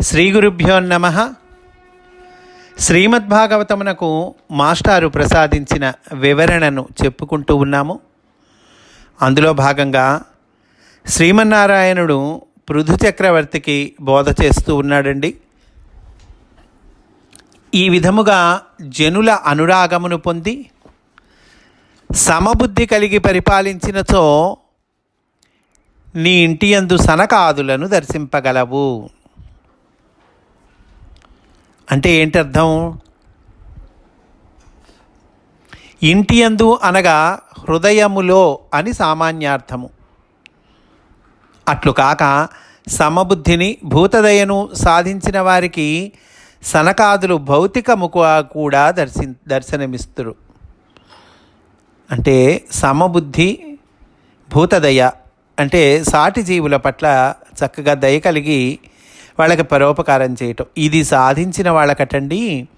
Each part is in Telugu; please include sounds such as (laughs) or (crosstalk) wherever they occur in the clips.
శ్రీ గురుభ్యో నమ. శ్రీమద్భాగవతమునకు మాస్టారు ప్రసాదించిన వివరణను చెప్పుకుంటూ ఉన్నాము. అందులో భాగంగా శ్రీమన్నారాయణుడు పృథు చక్రవర్తికి బోధ చేస్తూ ఉన్నాడండి. ఈ విధముగా జనుల అనురాగమును పొంది సమబుద్ధి కలిగి పరిపాలించినచో నీ ఇంటి యందు సనకాదులను దర్శింపగలవు. అంటే ఏంటి అర్థం ఇంటి యందు అనగా హృదయములో అని సామాన్యార్థము. అట్లు కాక సమబుద్ధిని భూతదయను సాధించిన వారికి సనకాదులు భౌతికము కూడా దర్శి దర్శనమిస్తురు. అంటే సమబుద్ధి భూతదయ అంటే సాటి జీవుల పట్ల చక్కగా దయ కలిగి వాళ్ళకి పరోపకారం చేయటం. ఇది సాధించిన వాళ్ళకటండి.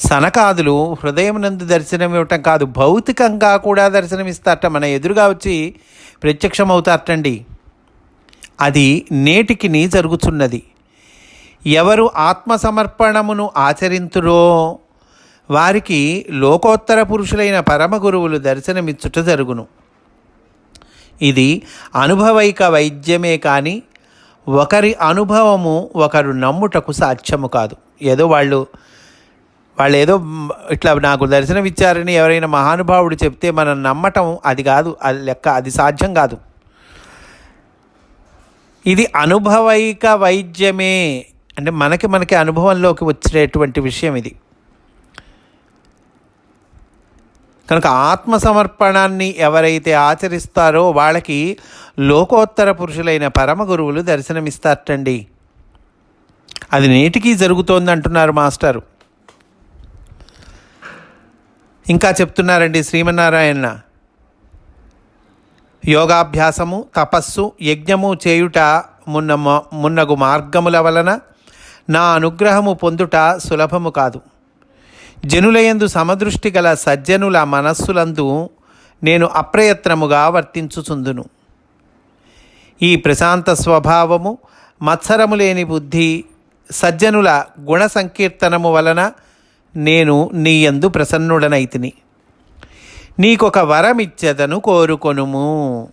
సనకాదులు హృదయం నందు దర్శనం ఇవ్వటం కాదు భౌతికంగా కూడా దర్శనమిస్తారట మన ఎదురుగా వచ్చి ప్రత్యక్షమవుతారటండి. అది నేటికి నీ జరుగుతున్నది ఎవరు ఆత్మసమర్పణమును ఆచరింతురో వారికి లోకోత్తర పురుషులైన పరమ గురువులు దర్శనమిచ్చుట జరుగును. ఇది అనుభవైక వైద్యమే కానీ ఒకరి అనుభవము ఒకరు నమ్ముటకు సాధ్యము కాదు. ఏదో వాళ్ళు వాళ్ళు ఏదో ఇట్లా నాకు దర్శనమిచ్చారని ఎవరైనా మహానుభావుడు చెప్తే మనం నమ్మటం అది కాదు అది లెక్క అది సాధ్యం కాదు. ఇది అనుభవైక వైద్యమే. అంటే మనకి మనకి అనుభవంలోకి వచ్చేటువంటి విషయం ఇది. కనుక ఆత్మ సమర్పణాన్ని ఎవరైతే ఆచరిస్తారో వాళ్ళకి లోకోత్తర పురుషులైన పరమ గురువులు దర్శనమిస్తారటండి. అది నేటికీ జరుగుతోంది అంటున్నారు మాస్టారు. ఇంకా చెప్తున్నారండి శ్రీమన్నారాయణ. యోగాభ్యాసము తపస్సు యజ్ఞము చేయుట మున్న మున్నగు మార్గముల వలన నా అనుగ్రహము పొందుట సులభము కాదు. జనులయందు సమదృష్టి గల సజ్జనుల మనస్సులందు నేను అప్రయత్నముగా వర్తించుచుందును. ఈ ప్రశాంత స్వభావము మత్సరము లేని బుద్ధి సజ్జనుల గుణ సంకీర్తనము వలన నేను నీ యందు ప్రసన్నుడనైతిని. నీకొక వరమిచ్చెదను కోరుకొనుము.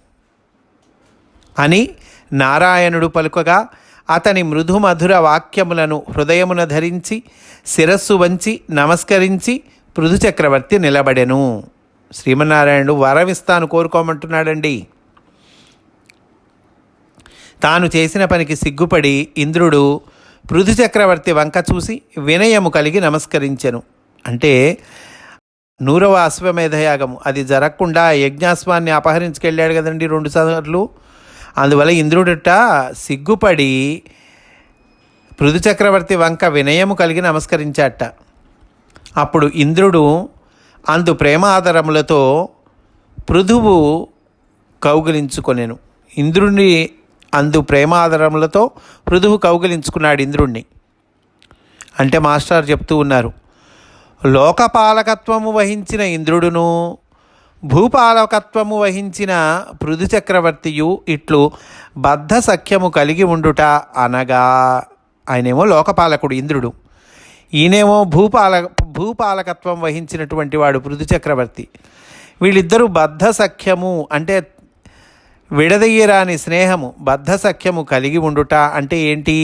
అని నారాయణుడు పలుకగా అతని మృదుమధుర వాక్యములను హృదయమున ధరించి శిరస్సు వంచి నమస్కరించి పృథుచక్రవర్తి నిలబడెను. శ్రీమన్నారాయణుడు వరమిస్తాను కోరుకోమంటున్నాడండి. తాను చేసిన పనికి సిగ్గుపడి ఇంద్రుడు పృథుచక్రవర్తి వంక చూసి వినయము కలిగి నమస్కరించెను. అంటే నూరవ అశ్వమేధయాగము. అది జరగకుండా యజ్ఞాశ్వాన్ని అపహరించుకెళ్ళాడు కదండి రెండు సార్లు. అందువల్ల ఇంద్రుడిట సిగ్గుపడి పృథు చక్రవర్తి వంక వినయము కలిగి నమస్కరించాట. అప్పుడు ఇంద్రుడు అందు ప్రేమ ఆదరములతో పృథువు కౌగిలించుకొనెను. ఇంద్రుణ్ణి అందు ప్రేమ ఆదరములతో పృథువు కౌగిలించుకున్నాడు ఇంద్రుణ్ణి. అంటే మాస్టర్ చెప్తూ ఉన్నారు లోకపాలకత్వము వహించిన ఇంద్రుడును భూపాలకత్వము వహించిన పృథు చక్రవర్తియు ఇట్లు బద్ధ సఖ్యము కలిగి ఉండుట అనగా ఆయనేమో లోకపాలకుడు ఇంద్రుడు. ఈయనేమో భూపాల భూపాలకత్వం వహించినటువంటి వాడు పృథు చక్రవర్తి. వీళ్ళిద్దరూ బద్ధ సఖ్యము అంటే విడదయ్యరాని స్నేహము బద్ధ సఖ్యము కలిగి ఉండుట అంటే ఏంటి?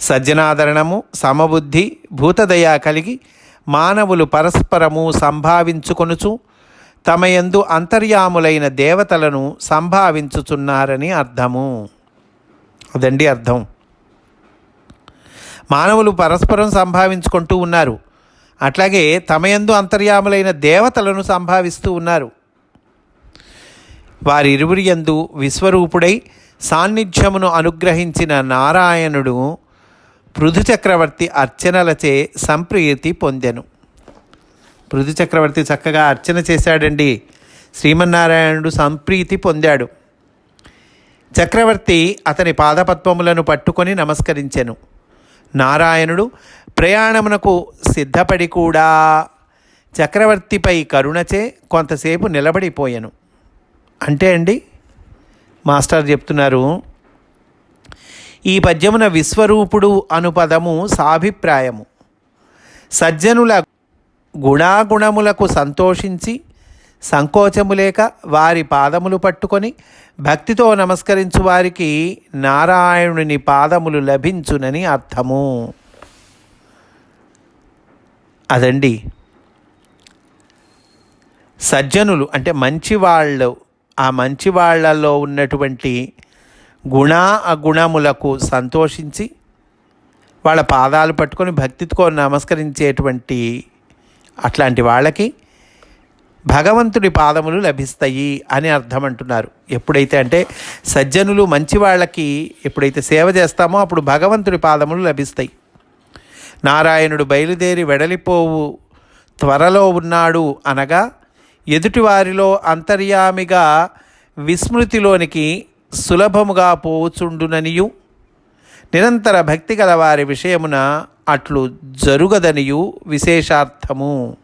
సజ్జనాదరణము సమబుద్ధి భూతదయ కలిగి మానవులు పరస్పరము సంభావించుకొనుచు తమ యందు అంతర్యాములైన దేవతలను సంభావించుచున్నారని అర్థము. అదండి అర్థం. మానవులు పరస్పరం సంభావించుకుంటూ ఉన్నారు. అట్లాగే తమ యందు అంతర్యాములైన దేవతలను సంభావిస్తూ ఉన్నారు. వారి ఇరువురి యందు విశ్వరూపుడై సాన్నిధ్యమును అనుగ్రహించిన నారాయణుడు పృథుచక్రవర్తి అర్చనలచే సంప్రీతి పొందెను. పృథు చక్రవర్తి చక్కగా అర్చన చేశాడండి. శ్రీమన్నారాయణుడు సంప్రీతి పొందాడు. చక్రవర్తి అతని పాదపద్మములను పట్టుకొని నమస్కరించెను. నారాయణుడు ప్రయాణమునకు సిద్ధపడి కూడా చక్రవర్తిపై కరుణచే కొంతసేపు నిలబడిపోయాను. అంటే అండి మాస్టర్ చెప్తున్నారు ఈ పద్యమున విశ్వరూపుడు అను పదము సాభిప్రాయము. సజ్జనుల గుణాగుణములకు సంతోషించి సంకోచము లేక వారి పాదములు పట్టుకొని భక్తితో నమస్కరించు వారికి నారాయణుని పాదములు లభించునని అర్థము. అదండి. సజ్జనులు అంటే మంచివాళ్ళు ఆ మంచి వాళ్ళల్లో ఉన్నటువంటి గుణ అగుణములకు సంతోషించి వాళ్ళ పాదాలు పట్టుకొని భక్తితో నమస్కరించేటువంటి అట్లాంటి వాళ్ళకి భగవంతుడి పాదములు లభిస్తాయి అని అర్థం అంటున్నారు. ఎప్పుడైతే అంటే సజ్జనులు మంచి వాళ్ళకి ఎప్పుడైతే సేవ చేస్తామో అప్పుడు భగవంతుడి పాదములు లభిస్తాయి. నారాయణుడు బయలుదేరి వెడలిపోవు త్వరలో ఉన్నాడు అనగా ఎదుటివారిలో అంతర్యామిగా విస్మృతిలోనికి సులభముగా పోవుచుండుననియు నిరంతర భక్తి గల వారి విషయమున అట్లు జరుగదనియు విశేషార్థము.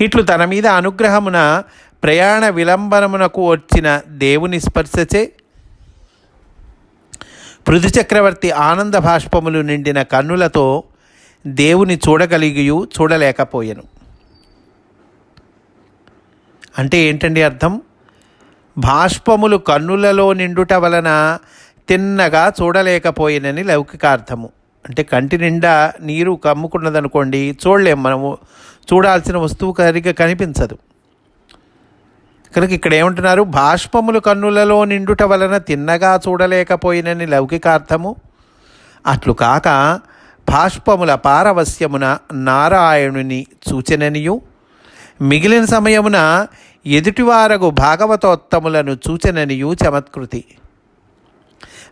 ఇట్లు తన మీద అనుగ్రహమున ప్రయాణ విలంబనమునకు వచ్చిన దేవుని స్పర్శచే పృథు చక్రవర్తి ఆనంద భాష్పములు నిండిన కన్నులతో దేవుని చూడగలిగియు చూడలేకపోయెను. అంటే ఏంటండి అర్థం? భాష్పములు కన్నులలో నిండుట వలన తిన్నగా చూడలేకపోయినని లౌకికార్థము. అంటే కంటి నిండా నీరు కమ్ముకున్నదనుకోండి చూడలేం మనము. చూడాల్సిన వస్తువు సరిగ్గా కనిపించదు. కనుక ఇక్కడ ఏమంటున్నారు భాష్పములు కన్నులలో నిండుట వలన తిన్నగా చూడలేకపోయినని లౌకికార్థము. అట్లు కాక భాష్పముల పారవస్యమున నారాయణుని సూచననియు. మిగిలిన సమయమున ఎదుటివారగు భాగవతోత్తములను సూచననియు చమత్కృతి.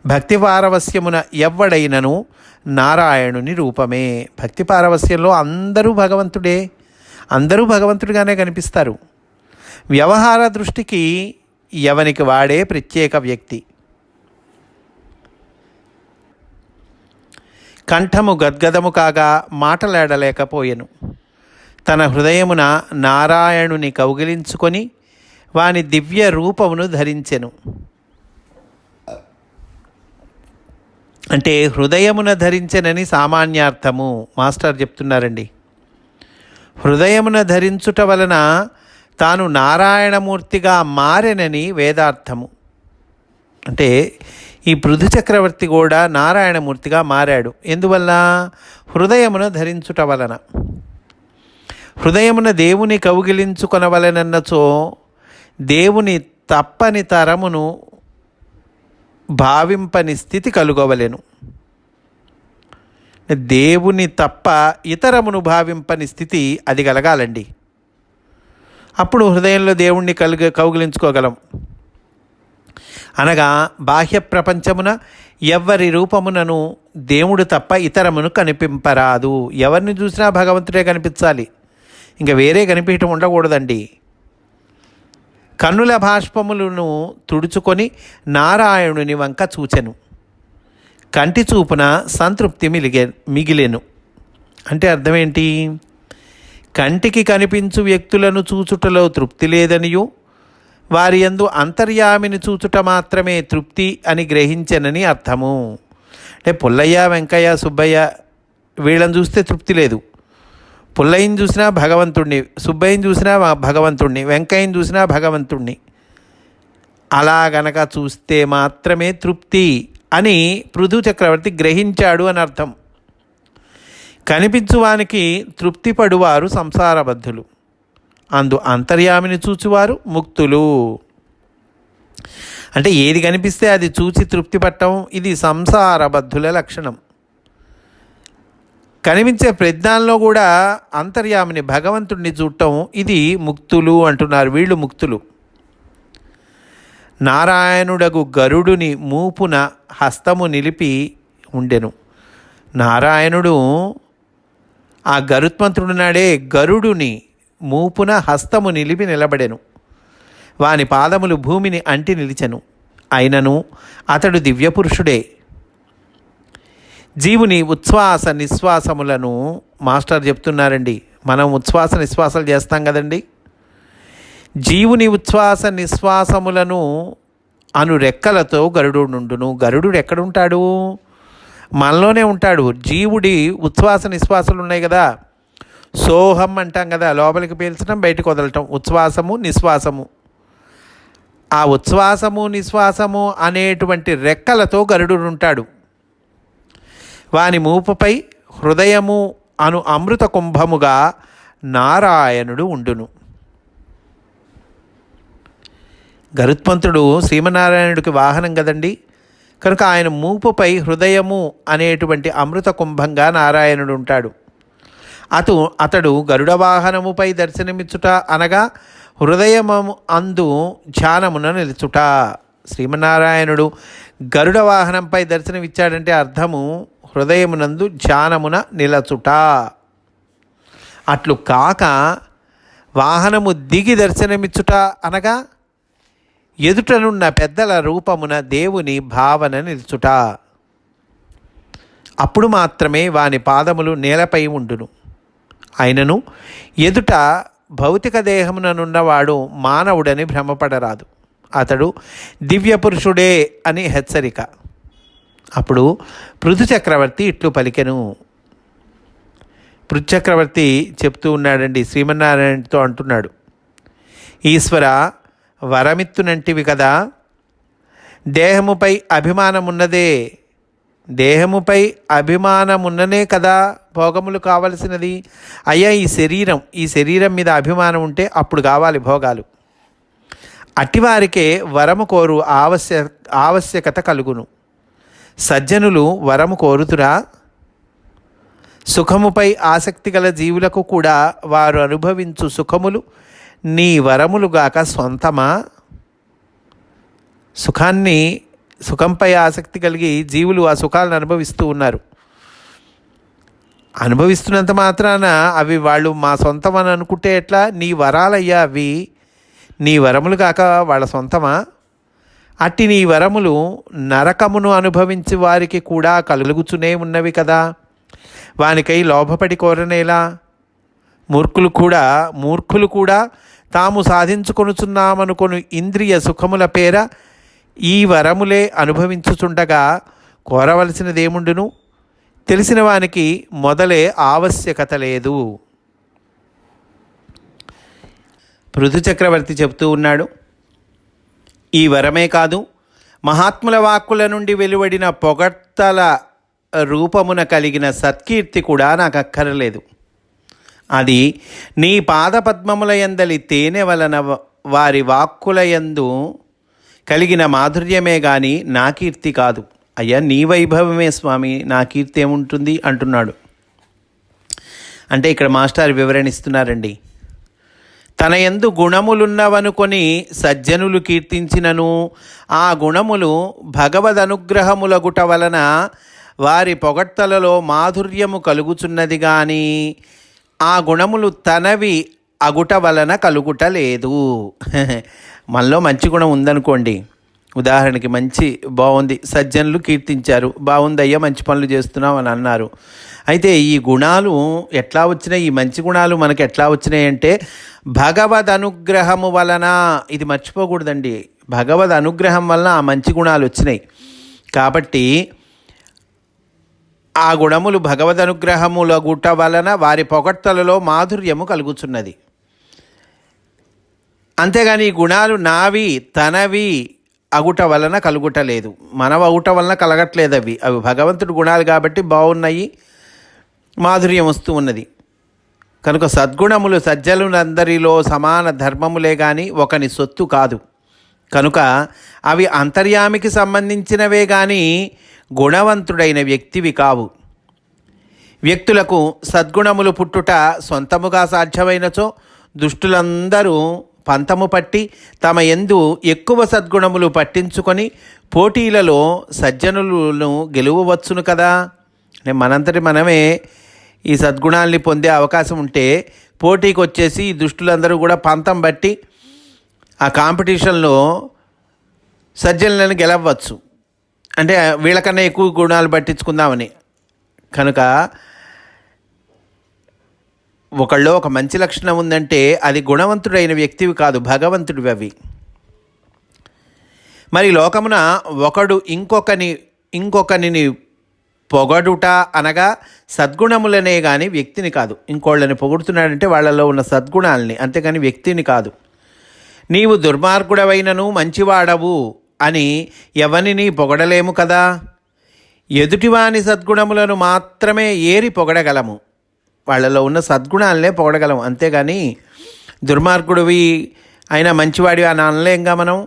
భక్తి పారవస్యమున ఎవ్వడైనను నారాయణుని రూపమే. భక్తి పారవస్యంలో అందరూ భగవంతుడే. అందరూ భగవంతుడిగానే కనిపిస్తారు. వ్యవహార దృష్టికి ఎవనికి వాడే ప్రత్యేక వ్యక్తి? కంఠము గద్గదము కాగా మాటలాడలేకపోయెను. తన హృదయమున నారాయణుని కౌగిలించుకొని వాని దివ్య రూపమును ధరించెను. అంటే హృదయమున ధరించనని సామాన్యార్థము. మాస్టర్ చెప్తున్నారండి. హృదయమున ధరించుట వలన తాను నారాయణమూర్తిగా మారెనని వేదార్థము. అంటే ఈ పృథు చక్రవర్తి కూడా నారాయణమూర్తిగా మారాడు. ఎందువల్ల? హృదయమున ధరించుట వలన. హృదయమున దేవుని కౌగిలించుకొనవలనన్నచో దేవుని తప్పని తరమును భావింపని స్థితి కలుగవలెను. దేవుని తప్ప ఇతరమును భావింపని స్థితి అది కలగాలండి. అప్పుడు హృదయంలో దేవుణ్ణి కలుగ కౌగిలించుకోగలం. అనగా బాహ్య ప్రపంచమున ఎవ్వరి రూపమునను దేవుడు తప్ప ఇతరమును కనిపింపరాదు. ఎవరిని చూసినా భగవంతుడే కనిపించాలి. ఇంకా వేరే కనిపించటం ఉండకూడదండి. కన్నుల భాష్పములను తుడుచుకొని నారాయణుని వంక చూచెను. కంటి చూపున సంతృప్తి మిలిగే మిగిలేను. అంటే అర్థమేంటి? కంటికి కనిపించు వ్యక్తులను చూచుటలో తృప్తి లేదనియు వారి యందు అంతర్యామిని చూచుట మాత్రమే తృప్తి అని గ్రహించనని అర్థము. అంటే పుల్లయ్య వెంకయ్య సుబ్బయ్య వీళ్ళని చూస్తే తృప్తి లేదు. పుల్లయ్యని చూసినా భగవంతుణ్ణి సుబ్బయ్యని చూసినా భగవంతుణ్ణి వెంకయ్యని చూసినా భగవంతుణ్ణి. అలా గనక చూస్తే మాత్రమే తృప్తి అని పృథు చక్రవర్తి గ్రహించాడు అని అర్థం. కనిపించువానికి తృప్తిపడువారు సంసారబద్ధులు. అందు అంతర్యామిని చూచువారు ముక్తులు. అంటే ఏది కనిపిస్తే అది చూచి తృప్తి పట్టడం ఇది సంసారబద్ధుల లక్షణం. కనిపించే ప్రజ్ఞాల్లో కూడా అంతర్యామిని భగవంతుడిని చూడటం ఇది ముక్తులు అంటున్నారు వీళ్ళు ముక్తులు. నారాయణుడగు గరుడుని మూపున హస్తము నిలిపి ఉండెను. నారాయణుడు ఆ గరుత్మంతుడు నాడే గరుడుని మూపున హస్తము నిలిపి నిలబడెను. వాని పాదములు భూమిని అంటి నిలిచెను. అయినను అతడు దివ్యపురుషుడే. జీవుని ఉచ్ఛ్వాస నిశ్వాసములను మాస్టర్ చెప్తున్నారండి. మనం ఉచ్ఛ్వాస నిశ్వాసాలు చేస్తాం కదండి. జీవుని ఉచ్ఛ్వాస నిశ్వాసములను అను రెక్కలతో గరుడు నుండును గరుడు ఎక్కడుంటాడు? మనలోనే ఉంటాడు. జీవుడి ఉచ్ఛ్వాస నిశ్వాసాలు ఉన్నాయి కదా. సోహం అంటాం కదా. లోపలికి పీల్చడం బయటకు వదలటం. ఉచ్ఛ్వాసము నిశ్వాసము. ఆ ఉచ్ఛ్వాసము నిశ్వాసము అనేటువంటి రెక్కలతో గరుడు ఉంటాడు వాని మూపుపై హృదయము అను అమృత కుంభముగా నారాయణుడు ఉండును. గరుత్మంతుడు శ్రీమనారాయణుడికి వాహనం కదండి. కనుక ఆయన మూపుపై హృదయము అనేటువంటి అమృత కుంభంగా నారాయణుడు ఉంటాడు. అతు అతడు గరుడ వాహనముపై దర్శనమిచ్చుట అనగా హృదయము అందు ధ్యానమున నిలుచుట. శ్రీమన్నారాయణుడు గరుడ వాహనంపై దర్శనమిచ్చాడంటే అర్థము హృదయమునందు ధ్యానమున నిలచుట. అట్లు కాక వాహనము దిగి దర్శనమిచ్చుట అనగా ఎదుటనున్న పెద్దల రూపమున దేవుని భావన నిల్చుట. అప్పుడు మాత్రమే వాని పాదములు నేలపై ఉండును. అయినను ఎదుట భౌతిక దేహముననున్నవాడు మానవుడని భ్రమపడరాదు. అతడు దివ్య పురుషుడే అని హెచ్చరిక. అప్పుడు పృథు చక్రవర్తి ఇట్లు పలికెను. పృథు చక్రవర్తి చెప్తూ ఉన్నాడండి శ్రీమన్నారాయణతో అంటున్నాడు. ఈశ్వర వరమిత్తునంటివి కదా. దేహముపై అభిమానమున్నదే. దేహముపై అభిమానమున్ననే కదా భోగములు కావలసినది. అయ్యా ఈ శరీరం ఈ శరీరం మీద అభిమానం ఉంటే అప్పుడు కావాలి భోగాలు. అట్టివారికే వరము కోరు ఆవశ్య ఆవశ్యకత కలుగును. సజ్జనులు వరము కోరుతురా సుఖముపై ఆసక్తి గల జీవులకు కూడా వారు అనుభవించు సుఖములు నీ వరములుగాక సొంతమా సుఖాన్ని సుఖంపై ఆసక్తి కలిగి జీవులు ఆ సుఖాలను అనుభవిస్తూ ఉన్నారు. అనుభవిస్తున్నంత మాత్రాన అవి వాళ్ళు మా సొంతం అని అనుకుంటే ఎట్లా? నీ వరాలయ్యా అవి. నీ వరములు కాక వాళ్ళ సొంతమా? అట్టి నీ వరములు నరకమును అనుభవించి వారికి కూడా కలుగుచునే ఉన్నవి కదా. వానికై లోభపడి కోరనేలా? మూర్ఖులు కూడా మూర్ఖులు కూడా తాము సాధించుకొనుచున్నామనుకొను ఇంద్రియ సుఖముల పేర ఈ వరములే అనుభవించుచుండగా కోరవలసినదేముండును? తెలిసిన వానికి మొదలే ఆవశ్యకత లేదు. పృథు చక్రవర్తి చెప్తూ ఉన్నాడు ఈ వరమే కాదు మహాత్ముల వాక్కుల నుండి వెలువడిన పొగడ్తల రూపమున కలిగిన సత్కీర్తి కూడా నాకు అక్కరలేదు. అది నీ పాదపద్మముల ఎందలి తేనె వలన వారి వాక్కుల యందు కలిగిన మాధుర్యమే గాని నా కీర్తి కాదు. అయ్యా నీ వైభవమే స్వామి నా కీర్తి ఏముంటుంది? అంటున్నాడు. అంటే ఇక్కడ మాస్టర్ వివరణిస్తున్నారండి తన ఎందు గుణములున్నవనుకొని సజ్జనులు కీర్తించినను. ఆ గుణములు భగవదనుగ్రహములగుట వలన వారి పొగడ్తలలో మాధుర్యము కలుగుచున్నది కానీ ఆ గుణములు తనవి అగుట వలన కలుగుట లేదు. (laughs) మనలో మంచి గుణం ఉందనుకోండి. ఉదాహరణకి మంచి బాగుంది సజ్జనులు కీర్తించారు బాగుందయ్యా మంచి పనులు చేస్తున్నాం అని అన్నారు. అయితే ఈ గుణాలు ఎట్లా వచ్చినాయి? ఈ మంచి గుణాలు మనకి ఎట్లా వచ్చినాయి అంటే భగవద్ అనుగ్రహము వలన ఇది మర్చిపోకూడదండి. భగవద్ అనుగ్రహం వలన ఆ మంచి గుణాలు వచ్చినాయి. కాబట్టి ఆ గుణములు భగవద్ అనుగ్రహముల గుట్ట వలన వారి పొగడ్తలలో మాధుర్యము కలుగుచున్నది. అంతేగాని ఈ గుణాలు నావి తనవి అగుట వలన కలుగుట లేదు మనవ అగుట వలన కలగట్లేదు అవి. అవి భగవంతుడి గుణాలు కాబట్టి బాగున్నాయి. మాధుర్యం వస్తూ ఉన్నది. కనుక సద్గుణములు సజ్జలునందరిలో సమాన ధర్మములే కానీ ఒకని సొత్తు కాదు. కనుక అవి అంతర్యామికి సంబంధించినవే కానీ గుణవంతుడైన వ్యక్తివి కావు. వ్యక్తులకు సద్గుణములు పుట్టుట సొంతముగా సాధ్యమైనచో దుష్టులందరూ పంతము పట్టి తమ ఎందు ఎక్కువ సద్గుణములు పట్టించుకొని పోటీలలో సజ్జనులను గెలువవచ్చును కదా? మనంతటి మనమే ఈ సద్గుణాల్ని పొందే అవకాశం ఉంటే పోటీకి వచ్చేసి ఈ దుష్టులందరూ కూడా పంతం బట్టి ఆ కాంపిటీషన్లో సజ్జనులను గెలవచ్చు అంటే వీళ్ళకన్నా ఎక్కువ గుణాలు పట్టించుకుందామని. కనుక ఒకళ్ళో ఒక మంచి లక్షణం ఉందంటే అది గుణవంతుడైన వ్యక్తివి కాదు భగవంతుడివి అవి. మరి లోకమున ఒకడు ఇంకొకని ఇంకొకనిని పొగడుట అనగా సద్గుణములనే కానీ వ్యక్తిని కాదు. ఇంకోళ్ళని పొగుడుతున్నాడంటే వాళ్ళలో ఉన్న సద్గుణాలని అంతేగాని వ్యక్తిని కాదు. నీవు దుర్మార్గుడవైనను మంచివాడవు అని ఎవరిని పొగడలేము కదా? ఎదుటివాని సద్గుణములను మాత్రమే ఏరి పొగడగలము. వాళ్ళలో ఉన్న సద్గుణాలనే పొగడగలం. అంతేగాని దుర్మార్గుడివి అయినా మంచివాడివి అని అనలేంగా మనం?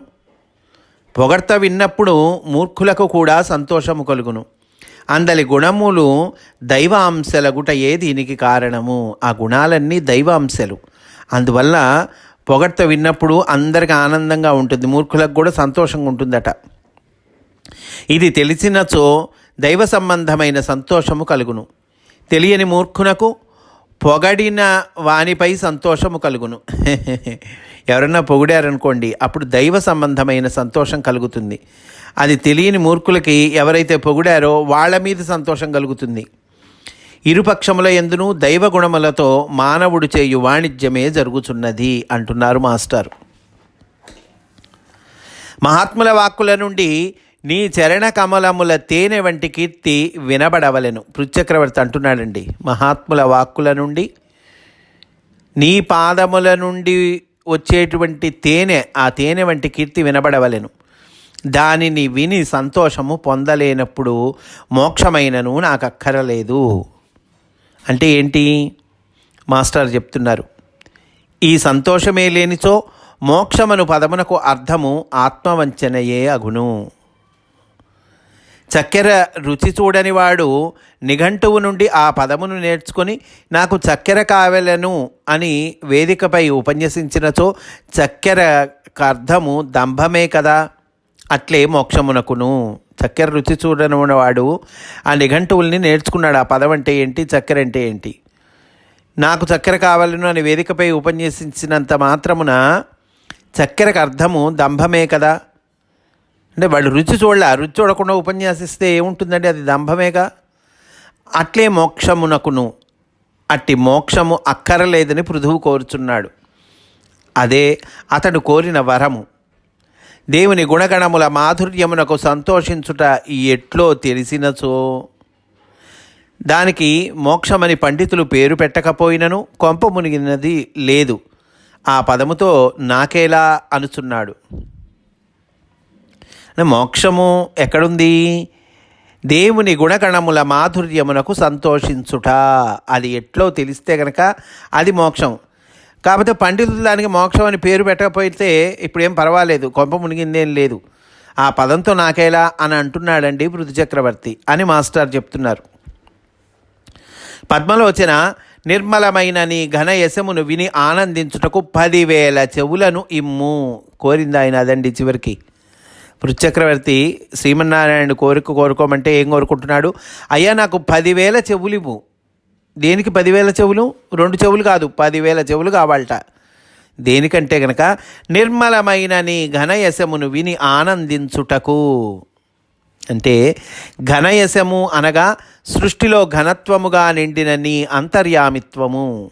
పొగడ్త విన్నప్పుడు మూర్ఖులకు కూడా సంతోషము కలుగును. అందలి గుణములు దైవాంశలగుటయే దీనికి కారణము. ఆ గుణాలన్నీ దైవాంశలు. అందువల్ల పొగడ్త విన్నప్పుడు అందరికి ఆనందంగా ఉంటుంది. మూర్ఖులకు కూడా సంతోషంగా ఉంటుందట. ఇది తెలిసినచో దైవ సంబంధమైన సంతోషము కలుగును. తెలియని మూర్ఖునకు పొగడిన వానిపై సంతోషము కలుగును. (laughs) ఎవరన్నా పొగిడారనుకోండి అప్పుడు దైవ సంబంధమైన సంతోషం కలుగుతుంది. అది తెలియని మూర్ఖులకి ఎవరైతే పొగిడారో వాళ్ళ మీద సంతోషం కలుగుతుంది. ఇరుపక్షముల ఎందును దైవ గుణములతో మానవుడు చేయు వాణిజ్యమే జరుగుతున్నది అంటున్నారు మాస్టర్. మహాత్ముల వాక్కుల నుండి నీ చరణ కమలముల తేనె వంటి కీర్తి వినబడవలెను. పృచ్చక్రవర్తి అంటున్నాడండి మహాత్ముల వాక్కుల నుండి. నీ పాదముల నుండి వచ్చేటువంటి తేనె ఆ తేనె వంటి కీర్తి వినబడవలెను. దానిని విని సంతోషము పొందలేనప్పుడు మోక్షమైనను నాకు అక్కరలేదు అంటే ఏంటి? మాస్టర్ చెప్తున్నారు ఈ సంతోషమే లేనిచో మోక్షమను పదమునకు అర్థము ఆత్మవంచనయే అగును. చక్కెర రుచి చూడని వాడు నిఘంటువు నుండి ఆ పదమును నేర్చుకొని నాకు చక్కెర కావెలను అని వేదికపై ఉపన్యసించినచో చక్కెర అర్థము దంభమే కదా? అట్లే మోక్షమునకును. చక్కెర రుచి చూడని వాడు ఆ నిఘంటువుల్ని నేర్చుకున్నాడు. ఆ పదం అంటే ఏంటి? చక్కెర అంటే ఏంటి? నాకు చక్కెర కావాలను అని వేదికపై ఉపన్యసించినంత మాత్రమున చక్కెరకు అర్థము దంభమే కదా? అంటే వాళ్ళు రుచి చూడలే రుచి చూడకుండా ఉపన్యాసిస్తే ఏముంటుందండి? అది దంభమేగా? అట్లే మోక్షమునకును అట్టి మోక్షము అక్కరలేదని పృథువు కోరుచున్నాడు. అదే అతడు కోరిన వరము. దేవుని గుణగణముల మాధుర్యమునకు సంతోషించుట ఎట్లో తెలిసినచో. దానికి మోక్షమని పండితులు పేరు పెట్టకపోయినను కొంప మునిగినది లేదు. ఆ పదముతో నాకేలా అనుచున్నాడు. మోక్షము ఎక్కడుంది? దేవుని గుణగణముల మాధుర్యమునకు సంతోషించుట. అది ఎట్లో తెలిస్తే కనుక అది మోక్షం. కాకపోతే పండితులు దానికి మోక్షం అని పేరు పెట్టకపోతే ఇప్పుడు ఏం పర్వాలేదు కొంప మునిగిందేం లేదు. ఆ పదంతో నాకేలా అని అంటున్నాడండి పృథు చక్రవర్తి అని మాస్టర్ చెప్తున్నారు. పద్మలోచన నిర్మలమైన నీ ఘన యశమును విని ఆనందించుటకు పదివేల చెవులను ఇమ్ము కోరింది ఆయన అదండి చివరికి. పృచక్రవర్తి శ్రీమన్నారాయణ కోరిక కోరుకోమంటే ఏం కోరుకుంటున్నాడు? అయ్యా నాకు పదివేల చెవులు ఇవ్వు. దేనికి పదివేల చెవులు? రెండు చెవులు కాదు పదివేల చెవులు కావాలట. దేనికంటే గనక నిర్మలమైన నీ ఘనయశమును విని ఆనందించుటకు. అంటే ఘనయశము అనగా సృష్టిలో ఘనత్వముగా నిండిన నీ అంతర్యామిత్వము.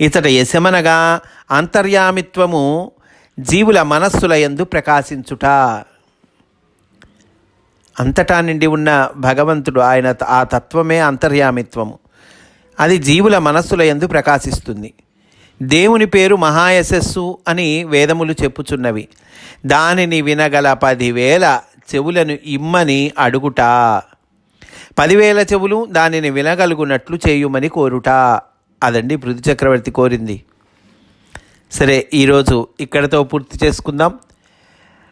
ఇతట యశమనగా అంతర్యామిత్వము జీవుల మనస్సుల ఎందు ప్రకాశించుట. అంతటా నిండి ఉన్న భగవంతుడు ఆయన ఆ తత్వమే అంతర్యామిత్వము. అది జీవుల మనస్సుల ఎందు ప్రకాశిస్తుంది. దేవుని పేరు మహాయశస్సు అని వేదములు చెప్పుచున్నవి. దానిని వినగల పదివేల చెవులను ఇమ్మని అడుగుట. పదివేల చెవులు దానిని వినగలుగునట్లు చేయుమని కోరుట. అదండి పృథు చక్రవర్తి కోరింది. సరే ఈరోజు ఇక్కడతో పూర్తి చేసుకుందాం.